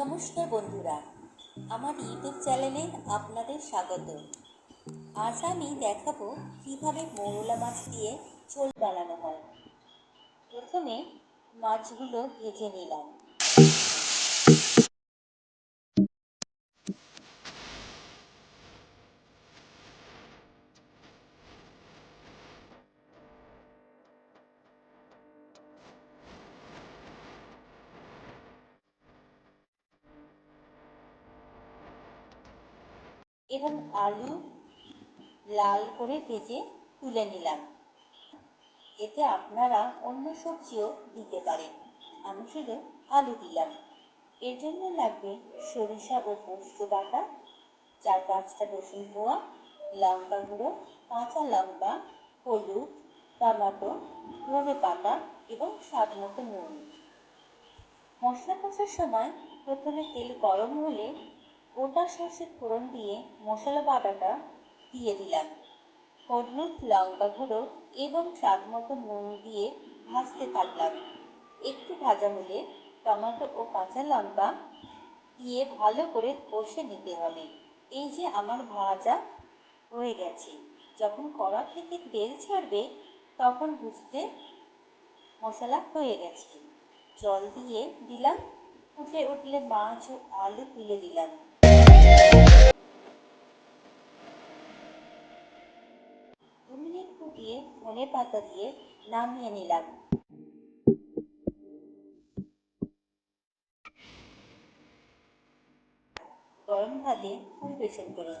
নমস্কার বন্ধুরা, আমার ইউটিউব চ্যানেলে আপনাদের স্বাগত। আজ আমি দেখাবো কীভাবে মৌলা মাছ দিয়ে চোল বানানো হয়। প্রথমে মাছগুলো ভেজে নিলাম। এবং আলু লাল করে ভেজে তুলে নিলাম। এতে আপনারা অন্য সবজিও দিতে পারেন। আমি শুধু আলু দিলাম। এর জন্য লাগবে সরিষা ও পোস্ত বাটা, চার পাঁচটা রসুন কোয়া, লঙ্কা গুঁড়ো, কাঁচা লঙ্কা, হলুদ, টমাটো, ধনে পাতা এবং স্বাদ মতো নুন। মশলা কষার সময় প্রথমে তেল গরম হলে গোটা সর্ষের ফোড়ন দিয়ে মশলা বাটাটা দিয়ে দিলাম। হলুদ, লঙ্কা গুঁড়ো এবং স্বাদ মতো নুন দিয়ে ভাজতে থাকলাম। একটু ভাজা হলে টমেটো ও কাঁচা লঙ্কা দিয়ে ভালো করে কষে নিতে হবে। এই যে আমার ভাজা হয়ে গেছে। যখন কড়া থেকে তেল ছাড়বে, তখন বুঝতে মশলা হয়ে গেছে। জল দিয়ে দিলাম, ফুটে উঠলে মাছ ও আলু তুলে দিলাম। দু মিনিট ফুটিয়ে ধনে পাতা দিয়ে নামিয়ে নিলাম। গরম ভাতে পরিবেশন করুন